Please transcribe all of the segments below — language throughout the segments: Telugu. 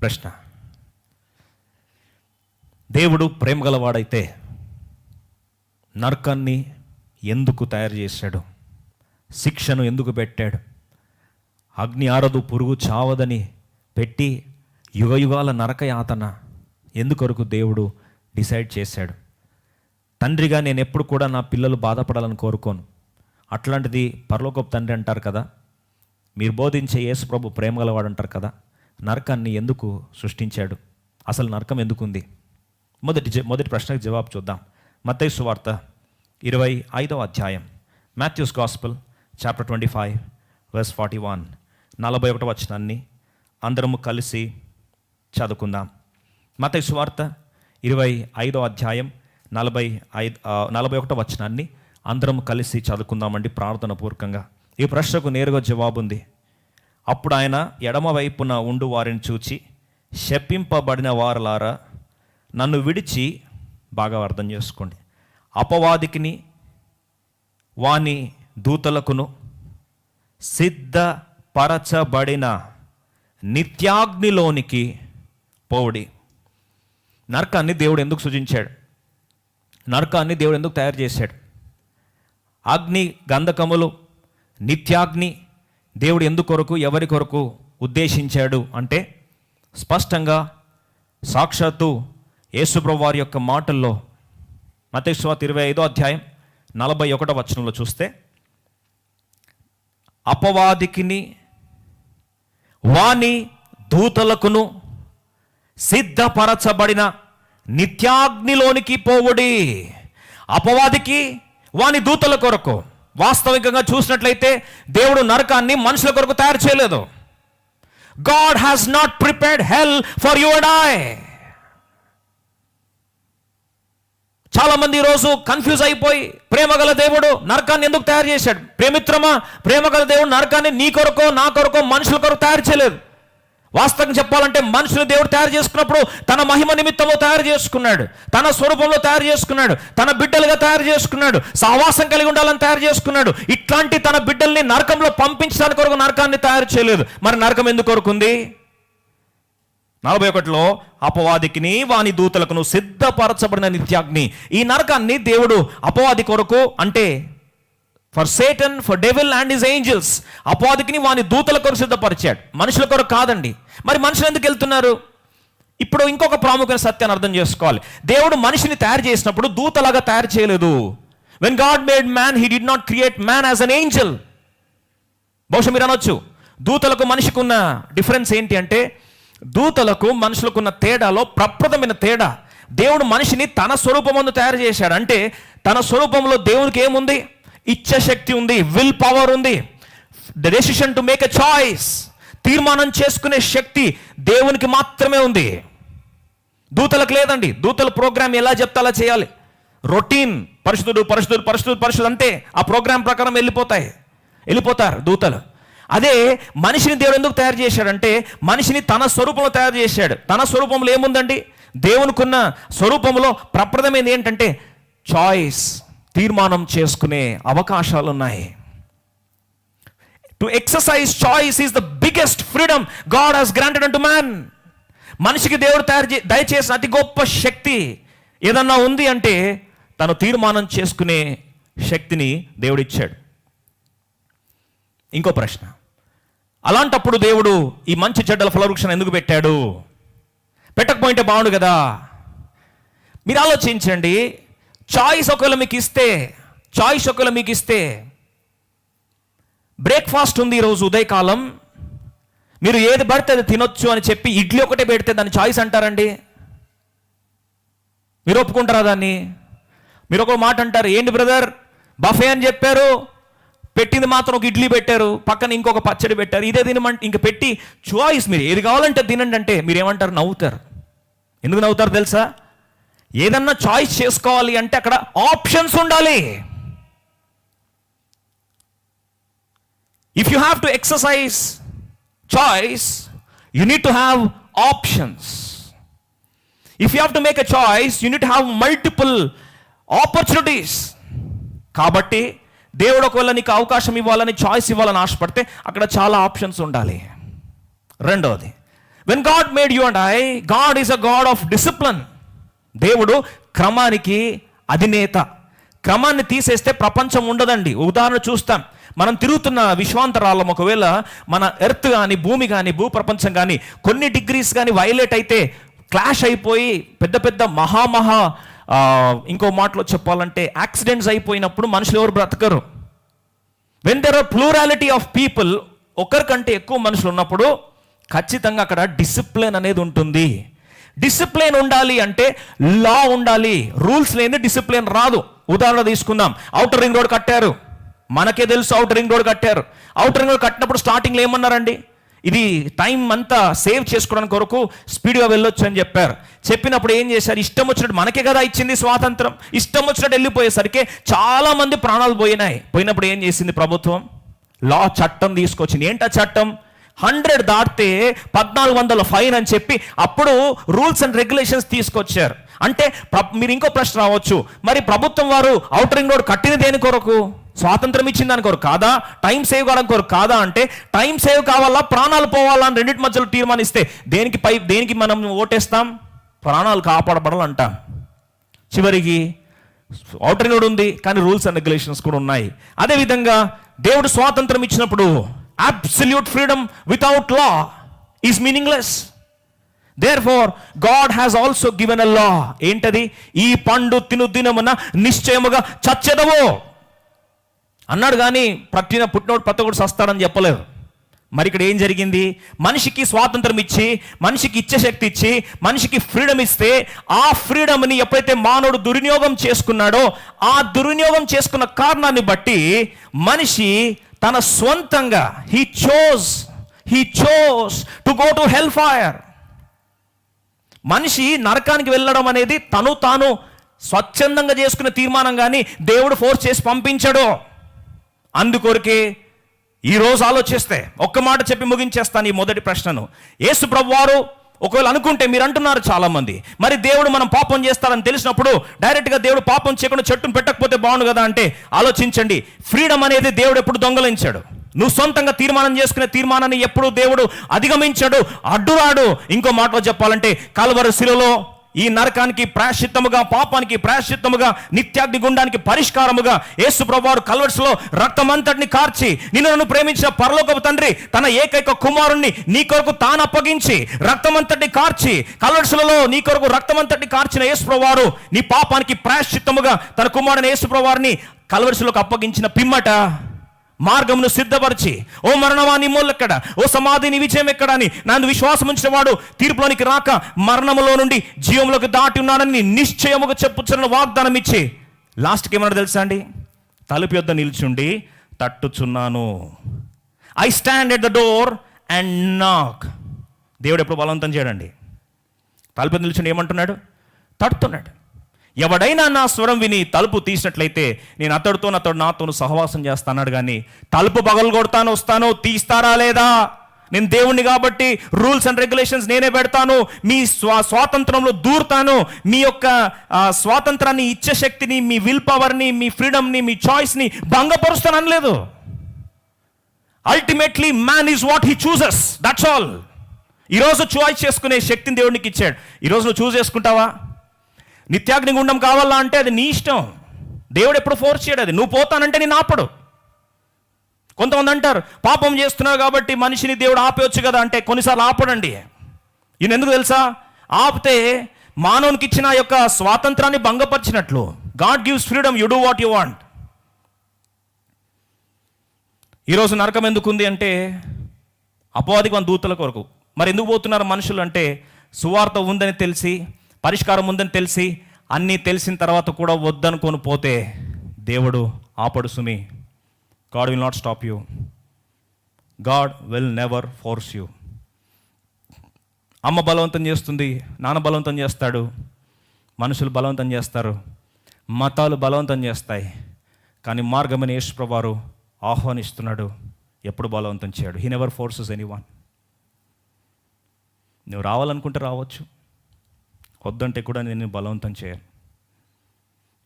ప్రశ్న. దేవుడు ప్రేమ గలవాడైతే నరకాన్ని ఎందుకు తయారు చేశాడు? శిక్షను ఎందుకు పెట్టాడు? అగ్ని ఆరదు పురుగు చావదని పెట్టి యుగయుగాల నరక యాతన ఎందుకొరకు దేవుడు డిసైడ్ చేశాడు? తండ్రిగా నేను ఎప్పుడు కూడా నా పిల్లలు బాధపడాలని కోరుకోను. అట్లాంటిది పరలోకపు తండ్రి అంటారు కదా? మీరు బోధించే యేసు ప్రభు ప్రేమ గలవాడు అంటారు కదా? నరకాన్ని ఎందుకు సృష్టించాడు? అసలు నరకం ఎందుకుంది? మొదటి మొదటి ప్రశ్నకు జవాబు చూద్దాం. మత్తయి సువార్త ఇరవై ఐదవ అధ్యాయం. Matthew's gospel chapter twenty five verse forty one. నలభై ఒకటి వచనాన్ని అందరము కలిసి చదువుకుందాం. మత్తయి సువార్త ఇరవై ఐదో అధ్యాయం నలభై ఐదు నలభై ఒకటో వచనాన్ని అందరం కలిసి చదువుకుందామండి ప్రార్థన పూర్వకంగా. ఈ ప్రశ్నకు నేరుగా జవాబు ఉంది. అప్పుడు ఆయన ఎడమ వైపున ఉండు వారిని చూచి శపింపబడిన వారలారా నన్ను విడిచి బాగా అర్థం చేసుకోండి. అపవాదికిని వాని దూతలకును సిద్ధపరచబడిన నిత్యాగ్నిలోనికి పోవుడి. నరకాన్ని దేవుడు ఎందుకు సృజించాడు? నరకాన్ని దేవుడు ఎందుకు తయారు చేశాడు? అగ్ని గంధకములు నిత్యాగ్ని దేవుడు ఎందు కొరకు ఎవరి కొరకు ఉద్దేశించాడు అంటే స్పష్టంగా సాక్షాత్తు యేసుప్రభు వారి యొక్క మాటల్లో మతేశ్వాత ఇరవై ఐదో అధ్యాయం నలభై ఒకటో వచనంలో చూస్తే అపవాదికిని వాని దూతలకును సిద్ధపరచబడిన నిత్యాగ్నిలోనికి పోవుడి. అపవాదికి వాని దూతల కొరకు. వాస్తవికంగా చూసినట్లయితే దేవుడు నరకాన్ని మనుషుల కొరకు తయారు చేయలేదు. God has not prepared hell for you I చాలా మంది ఈరోజు కన్ఫ్యూజ్ అయిపోయి ప్రేమగల దేవుడు నరకాన్ని ఎందుకు తయారు చేశాడు? ప్రేమిత్రమా? ప్రేమగల దేవుడు నరకాన్ని నీ కొరకో నా కొరకో మనుషుల కొరకు తయారు చేయలేదు. వాస్తవం చెప్పాలంటే మనుషులు దేవుడు తయారు చేసుకున్నప్పుడు తన మహిమ నిమిత్తము తయారు చేసుకున్నాడు. తన స్వరూపంలో తయారు చేసుకున్నాడు. తన బిడ్డలుగా తయారు చేసుకున్నాడు. సహవాసం కలిగి ఉండాలని తయారు చేసుకున్నాడు. ఇట్లాంటి తన బిడ్డల్ని నరకంలో పంపించడానికి కొరకు నరకాన్ని తయారు చేయలేదు. మరి నరకం ఎందుకు కొరకుంది? నలభై ఒకటిలో అపవాదికిని వాని దూతలకును సిద్ధపరచబడిన నిత్యాగ్ని. ఈ నరకాన్ని దేవుడు అపవాది కొరకు అంటే for Satan for devil and his angels అపవాదికిని వాని దూతల కొరకు సిద్ధపరిచాడు. మనుషుల కొరకు కాదండి. మరి మనుషులు ఎందుకు వెళ్తున్నారు? ఇప్పుడు ఇంకొక ప్రాముఖ్యమైన సత్యాన్ని అర్థం చేసుకోవాలి. దేవుడు మనిషిని తయారు చేసినప్పుడు దూతలాగా తయారు చేయలేదు. When God made man he did not create man as an angel బహుశా మీరు అనొచ్చు. దూతలకు మనిషికి ఉన్న డిఫరెన్స్ ఏంటి అంటే దూతలకు మనుషులకున్న తేడాలో ప్రప్రదమైన తేడా. దేవుడు మనిషిని తన స్వరూపమందు తయారు చేశాడు. అంటే తన స్వరూపంలో దేవునికి ఏముంది? ఇచ్చ శక్తి ఉంది విల్ పవర్ ఉంది. The decision to make a choice తీర్మానం చేసుకునే శక్తి దేవునికి మాత్రమే ఉంది. దూతలకు లేదండి దూతల ప్రోగ్రామ్ ఎలా చెప్తే అలా చేయాలి. రొటీన్ పరిశుద్ధుడు పరిశుద్ధుడు పరిశుద్ధుడు పరిశుద్ధుడు అంతే ఆ ప్రోగ్రామ్ ప్రకారం వెళ్ళిపోతాయి. వెళ్ళిపోతారు దూతలు. అదే మనిషిని దేవుడు ఎందుకు తయారు చేశాడంటే మనిషిని తన స్వరూపంలో తయారు చేశాడు. తన స్వరూపంలో ఏముందండి? దేవునికున్న స్వరూపంలో ప్రప్రదమైనది ఏంటంటే చాయిస్ తీర్మానం చేసుకునే అవకాశాలు ఉన్నాయి to exercise choice is the biggest freedom God has granted unto man మనిషికి దేవుడు తయారు చే దయచేసిన అతి గొప్ప శక్తి ఏదన్నా ఉంది అంటే తను తీర్మానం చేసుకునే శక్తిని దేవుడు ఇచ్చాడు ఇంకో ప్రశ్న. అలాంటప్పుడు దేవుడు ఈ మంచి చెడ్డల ఫలవృక్షణ ఎందుకు పెట్టాడు? పెట్టకపోయింటే బాగుండు కదా. మీరు ఆలోచించండి చాయిస్ ఒకవేళ మీకు ఇస్తే చాయిస్ ఒకవేళ మీకు ఇస్తే బ్రేక్ఫాస్ట్ ఉంది ఈరోజు ఉదయకాలం. మీరు ఏది పడితే అది తినొచ్చు అని చెప్పి ఇడ్లీ ఒకటే పెడితే దాన్ని చాయిస్ అంటారండి? మీరు ఒప్పుకుంటారా దాన్ని? మీరు ఒక మాట అంటారు ఏంటి బ్రదర్? బఫే అని చెప్పారు పెట్టింది మాత్రం ఒక ఇడ్లీ పెట్టారు పక్కన ఇంకొక పచ్చడి పెట్టారు ఇదే తినమంటే ఇంక పెట్టి చాయిస్ మీరు ఏది కావాలంటే తినండి అంటే మీరు ఏమంటారు నవ్వుతారు. ఎందుకు నవ్వుతారు తెలుసా? ఏదన్నా చాయిస్ చేసుకోవాలి అంటే అక్కడ ఆప్షన్స్ ఉండాలి. If you have to exercise choice you need to have options if you have to make a choice you need have multiple opportunities కాబట్టి దేవుడు ఒకవేళ నీకు అవకాశం ఇవ్వాలని చాయిస్ ఇవ్వాలని ఆశపడితే అక్కడ చాలా ఆప్షన్స్ ఉండాలి. రెండవది when God made you and I God is a God of discipline దేవుడు క్రమానికి అధినేత. క్రమాన్ని తీసేస్తే ప్రపంచం ఉండదండి. ఉదాహరణ చూస్తాం. మనం తిరుగుతున్న విశ్వాంతరాలం ఒకవేళ మన ఎర్త్ కానీ భూమి కానీ భూప్రపంచం కానీ కొన్ని డిగ్రీస్ కానీ వైలేట్ అయితే క్లాష్ అయిపోయి పెద్ద పెద్ద మహామహా ఇంకో మాటలో చెప్పాలంటే యాక్సిడెంట్స్ అయిపోయినప్పుడు మనుషులు ఎవరు బ్రతకరు? When there are plurality of people ఒకరికంటే ఎక్కువ మనుషులు ఉన్నప్పుడు ఖచ్చితంగా అక్కడ డిసిప్లిన్ అనేది ఉంటుంది. డిసిప్లిన్ ఉండాలి అంటే లా ఉండాలి. రూల్స్ లేని డిసిప్లిన్ రాదు. ఉదాహరణ తీసుకుందాం. అవుటర్ రింగ్ రోడ్ కట్టారు. మనకే తెలుసు అవుటర్ రింగ్ రోడ్ కట్టారు. అవుటర్ రింగ్ రోడ్ కట్టినప్పుడు స్టార్టింగ్లో ఏమన్నారండి? ఇది టైం అంతా సేవ్ చేసుకోవడానికి కొరకు స్పీడ్గా వెళ్ళొచ్చు అని చెప్పారు. చెప్పినప్పుడు ఏం చేశారు? ఇష్టం వచ్చినట్టు మనకే కదా ఇచ్చింది స్వాతంత్రం. ఇష్టం వచ్చినట్టు వెళ్ళిపోయేసరికి చాలా మంది ప్రాణాలు పోయినాయి. పోయినప్పుడు ఏం చేసింది ప్రభుత్వం? లా చట్టం తీసుకొచ్చింది. ఏంటా చట్టం? హండ్రెడ్ దాటితే పద్నాలుగు వందల ఫైన్ అని చెప్పి అప్పుడు రూల్స్ అండ్ రెగ్యులేషన్స్ తీసుకొచ్చారు. అంటే మీరు ఇంకో ప్రశ్న రావచ్చు. మరి ప్రభుత్వం వారు అవుటర్ రింగ్ రోడ్ కట్టిన దేని కొరకు? స్వాతంత్రం ఇచ్చిన దాని కొరకు కాదా? టైం సేవ్ కావడం కొరకు కాదా అంటే టైం సేవ్ కావాలా ప్రాణాలు పోవాలా అని రెండింటి మధ్యలో తీర్మానిస్తే దేనికి పై దేనికి మనం ఓటేస్తాం? ప్రాణాలు కాపాడబడాలంటాం. చివరికి అవుటర్ రోడ్ ఉంది కానీ రూల్స్ అండ్ రెగ్యులేషన్స్ కూడా ఉన్నాయి. అదేవిధంగా దేవుడు స్వాతంత్రం ఇచ్చినప్పుడు absolute freedom without law is meaningless therefore God has also given a law ఏంటది? ఈ పండు తిను దినమున నిశ్చయముగా చచ్చెదవు. అన్నాడు కానీ ప్రతిన పుట్టినోడు ప్రతి ఒక్కడు సస్తాడని చెప్పలేదు మరి ఇక్కడ ఏం జరిగింది? మనిషికి స్వాతంత్రం ఇచ్చి మనిషికి ఇచ్చే శక్తి ఇచ్చి మనిషికి ఫ్రీడమ్ ఇస్తే ఆ ఫ్రీడమ్ని ఎప్పుడైతే మానవుడు దుర్వినియోగం చేసుకున్నాడో ఆ దుర్వినియోగం చేసుకున్న కారణాన్ని బట్టి మనిషి తన స్వంతంగా he chose he chose to go to hell fire మనిషి నరకానికి వెళ్ళడం అనేది తను తాను స్వచ్ఛందంగా చేసుకునే తీర్మానం కానీ దేవుడు ఫోర్స్ చేసి పంపించడు. అందుకొరకే ఈ రోజు ఆలోచిస్తే ఒక్క మాట చెప్పి ముగించేస్తాను ఈ మొదటి ప్రశ్నను. యేసు ప్రభువారు ఒకవేళ అనుకుంటే మీరు అంటున్నారు చాలా మంది మరి దేవుడు మనం పాపం చేస్తారని తెలిసినప్పుడు డైరెక్ట్గా దేవుడు పాపం చేయకుండా చెట్టును పెట్టకపోతే బాగుండు కదా అంటే ఆలోచించండి. ఫ్రీడమ్ అనేది దేవుడు ఎప్పుడు దొంగలించాడు. నువ్వు సొంతంగా తీర్మానం చేసుకునే తీర్మానాన్ని ఎప్పుడు దేవుడు అధిగమించాడు అడ్డురాడు. ఇంకో మాటలో చెప్పాలంటే కాలువరు శిలలో ఈ నరకానికి ప్రాశ్చిత్తముగా పాపానికి ప్రాశ్చిత్తముగా నిత్యాగ్ని గుండానికి పరిష్కారముగా యేసు ప్రభువారు కల్వర్స్లో రక్తమంతటిని కార్చి నిన్ను నన్ను ప్రేమించిన పరలోకపు తండ్రి తన ఏకైక కుమారుణ్ణి నీ కొరకు తాను అప్పగించి రక్తమంతటిని కార్చి కల్వర్స్లలో నీ కొరకు రక్తమంతటిని కార్చిన యేసు ప్రభువారు నీ పాపానికి ప్రాశ్చిత్తముగా తన కుమారుని యేసు ప్రభువారిని కల్వర్స్లోకి అప్పగించిన పిమ్మట మార్గమును సిద్ధపరిచి ఓ మరణమా నీ మూలెక్కడ ఓ సమాధి నీ విజయం ఎక్కడ అని నన్ను విశ్వాసం ఉంచిన వాడు తీర్పులోనికి రాక మరణములో నుండి జీవంలోకి దాటి ఉన్నాడని నిశ్చయముగా చెప్పుచున్న వాగ్దానం ఇచ్చి లాస్ట్కి ఏమన్నా తెలుసా అండి? తలుపు యొద్ద నిల్చుండి తట్టుచున్నాను. I stand at the door and knock దేవుడు ఎప్పుడు బలవంతం చేయడండి. తలుపు నిల్చుండి ఏమంటున్నాడు? తట్టుతున్నాడు ఎవడైనా నా స్వరం విని తలుపు తీసినట్లయితే నేను అతడితో అతడు నాతో సహవాసం చేస్తాన్నాడు కానీ తలుపు పగలు కొడతాను వస్తాను తీస్తారా లేదా? నేను దేవుణ్ణి కాబట్టి రూల్స్ అండ్ రెగ్యులేషన్స్ నేనే పెడతాను మీ స్వా స్వాతంత్రంలో దూరుతాను మీ యొక్క స్వాతంత్రాన్ని ఇచ్చే శక్తిని మీ విల్ పవర్ని మీ ఫ్రీడమ్ని మీ చాయిస్ని భంగపరుస్తాను అనలేదు ultimately man is what he chooses that's all. ఈరోజు చాయిస్ చేసుకునే శక్తిని దేవుడికి ఇచ్చాడు. ఈరోజు నువ్వు చూస్ చేసుకుంటావా? నిత్యాగ్ని గుండం కావాలా అంటే అది నీ ఇష్టం. దేవుడు ఎప్పుడు ఫోర్స్ చేయడు అది. నువ్వు పోతానంటే నేను ఆపడు. కొంతమంది అంటారు పాపం చేస్తున్నావు కాబట్టి మనిషిని దేవుడు ఆపేయచ్చు కదా అంటే కొన్నిసార్లు ఆపడండి. ఈయన ఎందుకు తెలుసా? ఆపితే మానవునికి ఇచ్చిన ఆ యొక్క స్వాతంత్రాన్ని భంగపరిచినట్లు. God gives freedom you do what you want. ఈరోజు నరకం ఎందుకుంది అంటే అపవాదికి మన దూతల కొరకు. మరి ఎందుకు పోతున్నారు మనుషులు అంటే సువార్త ఉందని తెలిసి పరిష్కారం ఉందని తెలిసి అన్నీ తెలిసిన తర్వాత కూడా వద్దనుకొని పోతే దేవుడు ఆపడు సుమి. God will not stop you God will never force you అమ్మ బలవంతం చేస్తుంది నాన్న బలవంతం చేస్తాడు మనుషులు బలవంతం చేస్తారు మతాలు బలవంతం చేస్తాయి. కానీ మార్గమని యేసుప్రవారు ఆహ్వానిస్తున్నాడు ఎప్పుడు బలవంతం చేయడు. He never forces anyone నువ్వు రావాలనుకుంటే రావచ్చు. వద్దంటే కూడా నేను బలవంతం చేయను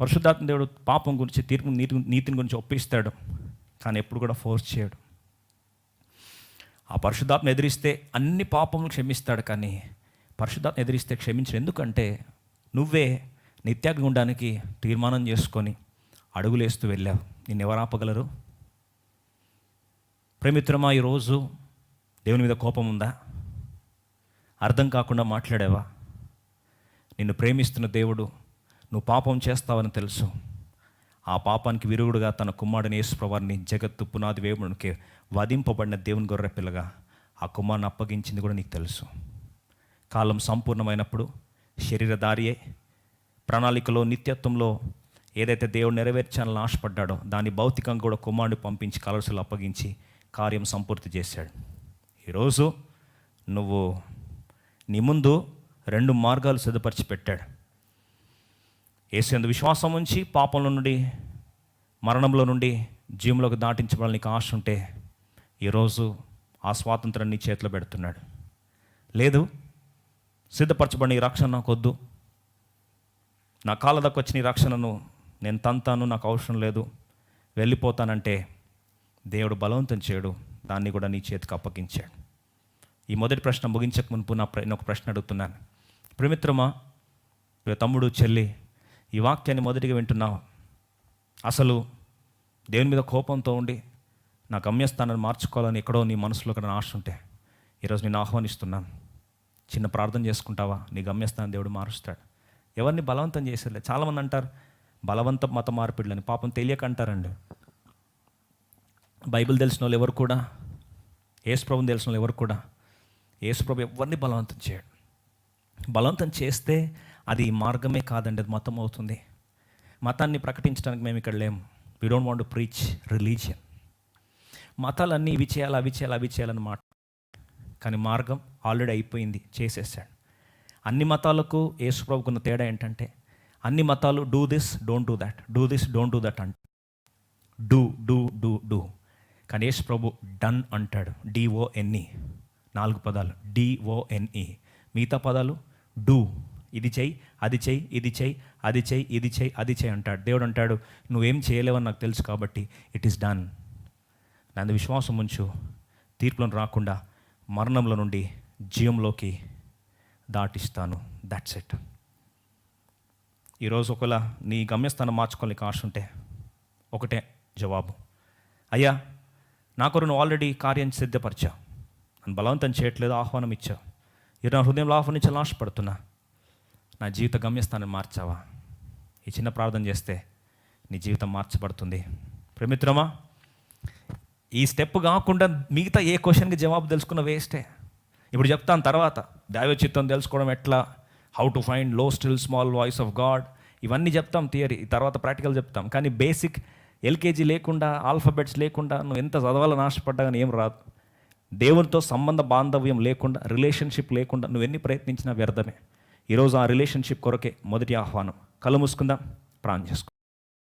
పరిశుద్ధాత్మ దేవుడు పాపం గురించి తీర్పు నీతి నీతిని గురించి ఒప్పిస్తాడు కానీ ఎప్పుడు కూడా ఫోర్స్ చేయడు. ఆ పరిశుద్ధాత్మ ఎదిరిస్తే అన్ని పాపములు క్షమిస్తాడు కానీ పరిశుద్ధాత్మ ఎదిరిస్తే క్షమించడు. ఎందుకంటే నువ్వే నిత్యాగ్ని తీర్మానం చేసుకొని అడుగులేస్తూ వెళ్ళావు. నిన్ను ఎవరు ఆపగలరు? ప్రేమిత్రమా ఈరోజు దేవుని మీద కోపం ఉందా? అర్థం కాకుండా మాట్లాడావా? నిన్ను ప్రేమిస్తున్న దేవుడు నువ్వు పాపం చేస్తావని తెలుసు. ఆ పాపానికి విరుగుడుగా తన కుమారుని యేసుప్రవారిని జగత్తు పునాది వేమునికి వధింపబడిన దేవుని గొర్రె పిల్లగా ఆ కుమారుని అప్పగించింది కూడా నీకు తెలుసు. కాలం సంపూర్ణమైనప్పుడు శరీరధారియే ప్రణాళికలో నిత్యత్వంలో ఏదైతే దేవుడు నెరవేర్చాలని ఆశపడ్డాడో దాన్ని భౌతికంగా కూడా కుమారుడు పంపించి కలర్సులు అప్పగించి కార్యం సంపూర్తి చేశాడు. ఈరోజు నువ్వు నీ ముందు రెండు మార్గాలు సిద్ధపరిచి పెట్టాడు. ఏసేందు విశ్వాసం ఉంచి పాపంలో నుండి మరణంలో నుండి జీవంలోకి దాటించబడాలని నీకు ఆశ ఉంటే ఈరోజు ఆ స్వాతంత్రం నీ చేతిలో పెడుతున్నాడు. లేదు సిద్ధపరచబడిన ఈ రక్షణ నాకు వద్దు. నా కాళ్ళ దాకా వచ్చిన ఈ రక్షణను నేను తంతాను నాకు అవసరం లేదు. వెళ్ళిపోతానంటే దేవుడు బలవంతం చేయడు దాన్ని కూడా నీ చేతికి అప్పగించాడు. ఈ మొదటి ప్రశ్న ముగించక మునుపు నా ప్ర- నేను ఒక ప్రశ్న అడుగుతున్నాను. ప్రిమిత్రమా? తమ్ముడు చెల్లి ఈ వాక్యాన్ని మొదటిగా వింటున్నావు? అసలు దేవుని మీద కోపంతో ఉండి నా గమ్యస్థానాన్ని మార్చుకోవాలని ఎక్కడో నీ మనసులో కూడా ఆశ ఉంటే ఈరోజు నేను ఆహ్వానిస్తున్నాను. చిన్న ప్రార్థన చేసుకుంటావా? నీ గమ్యస్థానం దేవుడు మారుస్తాడు. ఎవరిని బలవంతం చేసేలే? చాలామంది అంటారు బలవంత మత మార్పిడులని. పాపం తెలియక అంటారండి బైబిల్ తెలిసిన వాళ్ళు ఎవరు కూడా? యేసుప్రభుని తెలిసిన వాళ్ళు ఎవరు కూడా? యేసుప్రభు ఎవరిని బలవంతం చేయడు. బలవంతం చేస్తే అది మార్గమే కాదండి అది మతం అవుతుంది. మతాన్ని ప్రకటించడానికి మేము ఇక్కడ లేము we don't want preach religion మతాలన్నీ ఇవి చేయాలి అవి చేయాలి అవి చేయాలని మాట. కానీ మార్గం ఆల్రెడీ అయిపోయింది చేసేసాడు. అన్ని మతాలకు యేసుప్రభుకున్న తేడా ఏంటంటే అన్ని మతాలు do this don't do that do this don't do that అంట డూ డూ డూ డూ కానీ యేసు ప్రభు డన్ అంటాడు. డిఓఎన్ఈ నాలుగు పదాలు. డిఓఎన్ఈ మిగతా పదాలు డూ ఇది చెయ్యి అది చెయ్యి ఇది చెయ్యి అది చెయ్యి ఇది చెయ్యి అది చెయ్యి అంటాడు. దేవుడు అంటాడు నువ్వేం చేయలేవని నాకు తెలుసు కాబట్టి ఇట్ ఈస్ డన్ నన్ను విశ్వాసం ఉంచు. తీర్పులను రాకుండా మరణంలో నుండి జీవంలోకి దాటిస్తాను. దట్స్ ఇట్ ఈరోజు ఒకలా నీ గమ్యస్థానం మార్చుకోలేక ఆశ ఉంటే ఒకటే జవాబు. అయ్యా నా కొరకు నువ్వు ఆల్రెడీ కార్యం సిద్ధపరిచావు. నన్ను బలవంతం చేయట్లేదు ఆహ్వానం ఇచ్చావు. ఈరోజు నా హృదయంలో నుంచి ఆశపడుతున్నా నా జీవిత గమ్యస్థానం మార్చావా? ఈ చిన్న ప్రార్థన చేస్తే నీ జీవితం మార్చబడుతుంది. ప్రమిత్రమా ఈ స్టెప్ కాకుండా మిగతా ఏ క్వశ్చన్కి జవాబు తెలుసుకున్న వేస్టే. ఇప్పుడు చెప్తాను తర్వాత దైవ చిత్తం తెలుసుకోవడం ఎట్లా? How to ఫైండ్లో still small voice of God ఇవన్నీ చెప్తాం థియరీ తర్వాత ప్రాక్టికల్ చెప్తాం. కానీ బేసిక్ ఎల్కేజీ లేకుండా ఆల్ఫాబెట్స్ లేకుండా నువ్వు ఎంత చదవాలని ఆశపడ్డా కానీ ఏం రాదు. దేవునితో సంబంధ బాంధవ్యం లేకుండా రిలేషన్షిప్ లేకుండా నువ్వు ఎన్ని ప్రయత్నించినా వ్యర్థమే. ఈరోజు ఆ రిలేషన్షిప్ కొరకే మొదటి ఆహ్వానం. కళ్ళు మూసుకుందాం. ప్రాణం చేసుకో.